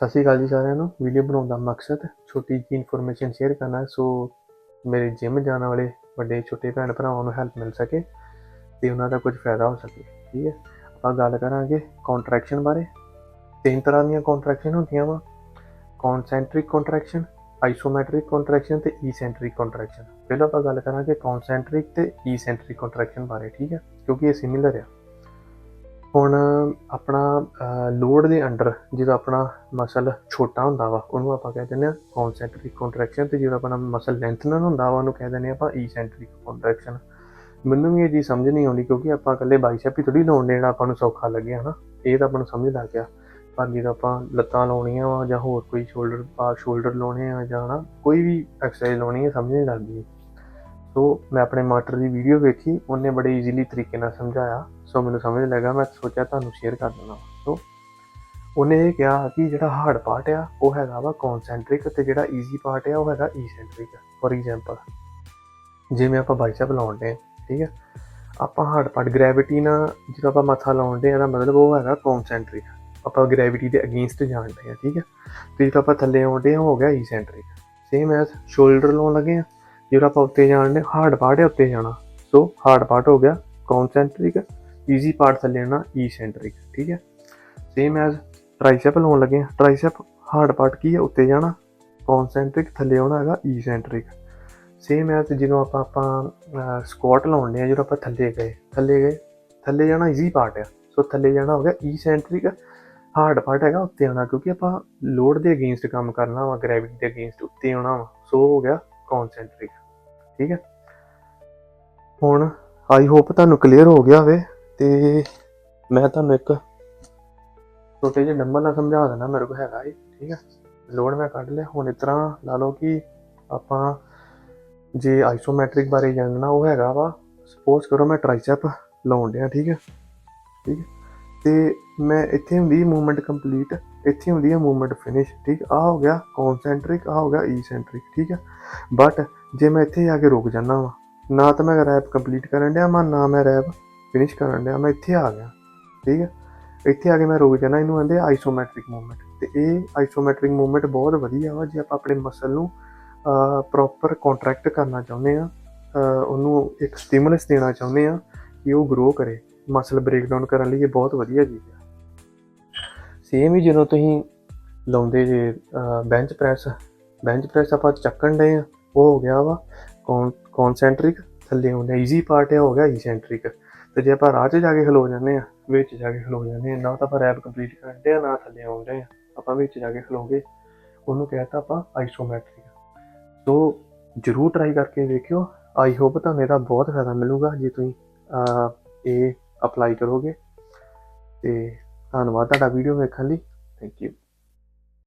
ਸਤਿ ਸ਼੍ਰੀ ਅਕਾਲ ਜੀ ਸਾਰਿਆਂ ਨੂੰ। ਵੀਡੀਓ ਬਣਾਉਣ ਦਾ ਮਕਸਦ, ਛੋਟੀ ਜਿਹੀ ਇਨਫੋਰਮੇਸ਼ਨ ਸ਼ੇਅਰ ਕਰਨਾ ਸੋ ਮੇਰੇ ਜਿਮ ਜਾਣ ਵਾਲੇ ਵੱਡੇ ਛੋਟੇ ਭੈਣ ਭਰਾਵਾਂ ਨੂੰ ਹੈਲਪ ਮਿਲ ਸਕੇ ਤੇ ਉਹਨਾਂ ਦਾ ਕੁਝ ਫਾਇਦਾ ਹੋ ਸਕੇ, ਠੀਕ ਹੈ। ਆਪਾਂ ਗੱਲ ਕਰਾਂਗੇ ਕੰਟਰੈਕਸ਼ਨ ਬਾਰੇ। ਤਿੰਨ ਤਰ੍ਹਾਂ ਦੀਆਂ ਕੰਟਰੈਕਸ਼ਨ ਹੁੰਦੀਆਂ ਵਾ ਕਨਸੈਂਟ੍ਰਿਕ ਕੰਟਰੈਕਸ਼ਨ ਆਈਸੋਮੈਟ੍ਰਿਕ ਕੰਟਰੈਕਸ਼ਨ ਤੇ ਈਸੈਂਟ੍ਰਿਕ ਕੰਟਰੈਕਸ਼ਨ ਪਹਿਲਾਂ ਆਪਾਂ ਗੱਲ ਕਰਾਂਗੇ ਕਨਸੈਂਟ੍ਰਿਕ ਤੇ ਈਸੈਂਟ੍ਰਿਕ ਕੰਟਰੈਕਸ਼ਨ ਬਾਰੇ, ਠੀਕ ਹੈ, ਕਿਉਂਕਿ ਇਹ ਸਿਮਿਲਰ ਆ। ਹੁਣ ਆਪਣਾ ਲੋਡ ਦੇ ਅੰਡਰ ਜਦੋਂ ਆਪਣਾ ਮਸਲ ਛੋਟਾ ਹੁੰਦਾ ਵਾ, ਉਹਨੂੰ ਆਪਾਂ ਕਹਿ ਦਿੰਦੇ ਆ ਕਨਸੈਂਟ੍ਰਿਕ ਕੰਟਰੈਕਸ਼ਨ ਤੇ ਜਦੋਂ ਆਪਣਾ ਮਸਲ ਲੈਂਥਨਰ ਹੁੰਦਾ ਵਾ, ਉਹਨੂੰ ਕਹਿ ਦਿੰਦੇ ਆ ਆਪਾਂ ਈਸੈਂਟ੍ਰਿਕ ਕੰਟਰੈਕਸ਼ਨ ਮੈਨੂੰ ਵੀ ਇਹ ਜੀ ਸਮਝ ਨਹੀਂ ਆਉਂਦੀ ਕਿਉਂਕਿ ਆਪਾਂ ਇਕੱਲੇ ਬਾਈਸੈਪ ਹੀ ਥੋੜੀ ਲਾਉਣ ਦੇਣਾ, ਆਪਾਂ ਨੂੰ ਸੌਖਾ ਲੱਗਿਆ, ਹਨਾ? ਇਹ ਤਾਂ ਆਪਾਂ ਨੂੰ ਸਮਝ ਲੱਗ ਗਿਆ। ਪਰ ਜਦੋਂ ਆਪਾਂ ਲੱਤਾਂ ਲਾਉਣੀਆਂ ਵਾ ਜਾਂ ਹੋਰ ਕੋਈ ਸ਼ੋਲਡਰ ਪਾ ਸ਼ੋਲਡਰ ਲਾਉਣੇ ਆ ਜਾਂ ਨਾ ਕੋਈ ਵੀ ਐਕਸਰਸਾਈਜ਼ ਲਾਉਣੀ ਹੈ ਸਮਝ ਨਹੀਂ ਲੱਗਦੀ। ਸੋ ਮੈਂ ਆਪਣੇ ਮਾਸਟਰ ਦੀ ਵੀਡੀਓ ਵੇਖੀ, ਉਹਨੇ ਬੜੇ ਈਜ਼ੀਲੀ ਤਰੀਕੇ ਨਾਲ ਸਮਝਾਇਆ। ਸੋ ਮੈਨੂੰ ਸਮਝ ਲੱਗਾ, ਮੈਂ ਸੋਚਿਆ ਤੁਹਾਨੂੰ ਸ਼ੇਅਰ ਕਰ ਦਿੰਦਾ ਸੋ ਉਹਨੇ ਇਹ ਕਿਹਾ ਕਿ ਜਿਹੜਾ ਹਾਰਡ ਪਾਰਟ ਆ, ਉਹ ਹੈਗਾ ਵਾ ਕਨਸੈਂਟ੍ਰਿਕ ਤੇ ਜਿਹੜਾ ਈਜ਼ੀ ਪਾਰਟ ਆ, ਉਹ ਹੈਗਾ ਈਸੈਂਟ੍ਰਿਕ ਫੋਰ ਐਗਜ਼ਾਮਪਲ ਜਿਵੇਂ ਆਪਾਂ ਬਾਈਸੈਪ ਲਾਉਂਦੇ ਆ ਠੀਕ ਹੈ ਆਪਾਂ ਹਾਰਡ ਪਾਰਟ ਗ੍ਰੈਵਿਟੀ ਨਾਲ ਜਦੋਂ ਆਪਾਂ ਮੱਥਾ ਲਾਉਂਦੇ ਆ ਦਾ ਮਤਲਬ ਉਹ ਹੈਗਾ ਕਨਸੈਂਟ੍ਰਿਕ ਆਪਾਂ ਗ੍ਰੈਵਿਟੀ ਦੇ ਅਗੇਂਸਟ ਜਾਣਦੇ ਆ ਠੀਕ ਹੈ ਤੇ ਜਦੋਂ ਆਪਾਂ ਥੱਲੇ ਆਉਂਦੇ ਆ ਉਹ ਹੋ ਗਿਆ ਈਸੈਂਟ੍ਰਿਕ ਸੇਮ ਐਸ ਸ਼ੋਲਡਰ ਲਾਉਣ ਲੱਗੇ ਆ ਜਿਹੜਾ ਆਪਾਂ ਉੱਤੇ ਜਾਣਦੇ ਹਾਰਡ ਪਾਰਟ ਹੈ ਉੱਤੇ ਜਾਣਾ। ਸੋ ਹਾਰਡ ਪਾਰਟ ਹੋ ਗਿਆ ਕਨਸੈਂਟ੍ਰਿਕ ਈਜ਼ੀ ਪਾਰਟ ਥੱਲੇ ਆਣਾ ਈਸੈਂਟ੍ਰਿਕ ਠੀਕ ਹੈ? ਸੇਮ ਐਜ਼ ਟ੍ਰਾਈਸੈਪ ਲਾਉਣ ਲੱਗੇ ਟ੍ਰਾਈਸੈਪ ਹਾਰਡ ਪਾਰਟ ਕੀ ਹੈ? ਉੱਤੇ ਜਾਣਾ ਕਨਸੈਂਟ੍ਰਿਕ ਥੱਲੇ ਆਉਣਾ ਹੈਗਾ ਈਸੈਂਟ੍ਰਿਕ ਸੇਮ ਐਜ਼ ਜਦੋਂ ਆਪਾਂ ਆਪਾਂ ਸਕੁਆਟ ਲਾਉਂਦੇ ਆ ਜਦੋਂ ਆਪਾਂ ਥੱਲੇ ਗਏ। ਥੱਲੇ ਗਏ, ਥੱਲੇ ਜਾਣਾ ਈਜ਼ੀ ਪਾਰਟ ਆ ਸੋ ਥੱਲੇ ਜਾਣਾ ਹੋ ਗਿਆ ਈਸੈਂਟ੍ਰਿਕ ਹਾਰਡ ਪਾਰਟ ਹੈਗਾ, ਉੱਤੇ ਆਉਣਾ, ਕਿਉਂਕਿ ਆਪਾਂ ਲੋਡ ਦੇ ਅਗੇਂਸਟ ਕੰਮ ਕਰਨਾ ਵਾ ਗ੍ਰੈਵਿਟੀ ਦੇ ਅਗੇਂਸਟ ਉੱਤੇ ਆਉਣਾ ਵਾ। ਸੋ ਹੋ ਗਿਆ ਕਨਸੈਂਟ੍ਰਿਕ ਠੀਕ ਹੈ। ਹੁਣ ਆਈ ਹੋਪ ਤੁਹਾਨੂੰ ਕਲੀਅਰ ਹੋ ਗਿਆ ਹੋਵੇ ਤੇ ਮੈਂ ਤੁਹਾਨੂੰ ਇੱਕ ਛੋਟੇ ਜਿਹੇ ਨੰਬਰ ਨਾਲ ਸਮਝਾ ਦਿੰਦਾ ਮੇਰੇ ਕੋਲ ਹੈਗਾ ਇਹ, ਠੀਕ ਹੈ। ਲੋਡ ਮੈਂ ਕੱਢ ਲਿਆ। ਹੁਣ ਇਸ ਤਰ੍ਹਾਂ ਲਾ ਲਓ ਕਿ ਆਪਾਂ ਜੇ ਆਈਸੋਮੈਟ੍ਰਿਕ ਬਾਰੇ ਜਾਣਨਾ ਉਹ ਹੈਗਾ ਵਾ ਸਪੋਜ਼ ਕਰੋ ਮੈਂ ਟ੍ਰਾਈਸੈਪ ਲਾਉਣ ਡਿਆ, ਠੀਕ ਹੈ। ਠੀਕ ਹੈ। ਤੇ ਮੈਂ ਇੱਥੇ ਹੁੰਦੀ ਮੂਵਮੈਂਟ ਕੰਪਲੀਟ ਇੱਥੇ ਹੁੰਦੀ ਹੈ ਮੂਵਮੈਂਟ ਫਿਨਿਸ਼ ਠੀਕ ਆ ਹੋ ਗਿਆ ਕਨਸੈਂਟ੍ਰਿਕ ਆ ਹੋ ਗਿਆ ਈਸੈਂਟ੍ਰਿਕ ਠੀਕ ਹੈ। ਬਟ ਜੇ ਮੈਂ ਇੱਥੇ ਆ ਕੇ ਰੁਕ ਜਾਂਦਾ ਵਾਂ, ਨਾ ਤਾਂ ਮੈਂ ਰੈਪ ਕੰਪਲੀਟ ਕਰਨ ਡਿਆ ਮੈਂ ਨਾ ਮੈਂ ਰੈਪ ਫਿਨਿਸ਼ ਕਰਨ ਡਿਆ, ਮੈਂ ਇੱਥੇ ਆ ਗਿਆ, ਠੀਕ ਹੈ? ਇੱਥੇ ਆ ਕੇ ਮੈਂ ਰੁਕ ਜਾਣਾ ਇਹਨੂੰ ਕਹਿੰਦੇ ਆਈਸੋਮੈਟ੍ਰਿਕ ਮੂਵਮੈਂਟ ਤੇ ਇਹ ਆਈਸੋਮੈਟ੍ਰਿਕ ਮੂਵਮੈਂਟ ਬਹੁਤ ਵਧੀਆ ਵਾ, ਜੇ ਆਪਾਂ ਆਪਣੇ ਮਸਲ ਨੂੰ ਪ੍ਰੋਪਰ ਕੰਟਰੈਕਟ ਕਰਨਾ ਚਾਹੁੰਦੇ ਆ ਉਹਨੂੰ ਇੱਕ ਸਟਿਮੂਲਸ ਦੇਣਾ ਚਾਹੁੰਦੇ ਆ ਕਿ ਉਹ ਗਰੋ ਕਰੇ ਮਸਲ ਬ੍ਰੇਕਡਾਊਨ ਕਰਨ ਲਈ ਇਹ ਬਹੁਤ ਵਧੀਆ ਚੀਜ਼ ਹੈ ਸੇਮ ਹੀ ਜਦੋਂ ਤੁਸੀਂ ਲਾਉਂਦੇ ਜੇ ਬੈਂਚ ਪ੍ਰੈਸ ਬੈਂਚ ਪ੍ਰੈਸ ਆਪਾਂ ਚੱਕਣ ਡਏ ਆ ਉਹ ਹੋ ਗਿਆ ਵਾ ਕੌਨਸੈਂਟ੍ਰਿਕ ਥੱਲੇ ਹੁੰਦਾ ਈਜ਼ੀ ਪਾਰਟ ਹੈ ਹੋ ਗਿਆ ਈਸੈਂਟ੍ਰਿਕ ਤੇ ਜੇ ਆਪਾਂ ਰਾਹ 'ਚ ਜਾ ਕੇ ਖਲੋ ਜਾਂਦੇ ਆ ਵਿੱਚ ਜਾ ਕੇ ਖਲੋ ਜਾਂਦੇ ਆ ਨਾ ਤਾਂ ਆਪਾਂ ਰੈਪ ਕੰਪਲੀਟ ਕਰਦੇ ਆ ਨਾ ਥੱਲੇ ਆਉਂਦੇ ਆ ਆਪਾਂ ਵਿੱਚ ਜਾ ਕੇ ਖਲੋਗੇ, ਉਹਨੂੰ ਕਹਿਤਾ ਆਪਾਂ ਆਈਸੋਮੈਟ੍ਰਿਕ ਸੋ ਜਰੂਰ ਟਰਾਈ ਕਰਕੇ ਵੇਖਿਓ। ਆਈ ਹੋਪ ਤੁਹਾਨੂੰ ਇਹਦਾ ਬਹੁਤ ਫਾਇਦਾ ਮਿਲੂਗਾ, ਜੇ ਤੁਸੀਂ ਇਹ ਅਪਲਾਈ ਕਰੋਗੇ। ਤੇ ਧੰਨਵਾਦ ਤੁਹਾਡਾ ਵੀਡੀਓ ਵੇਖਣ ਲਈ। Thank you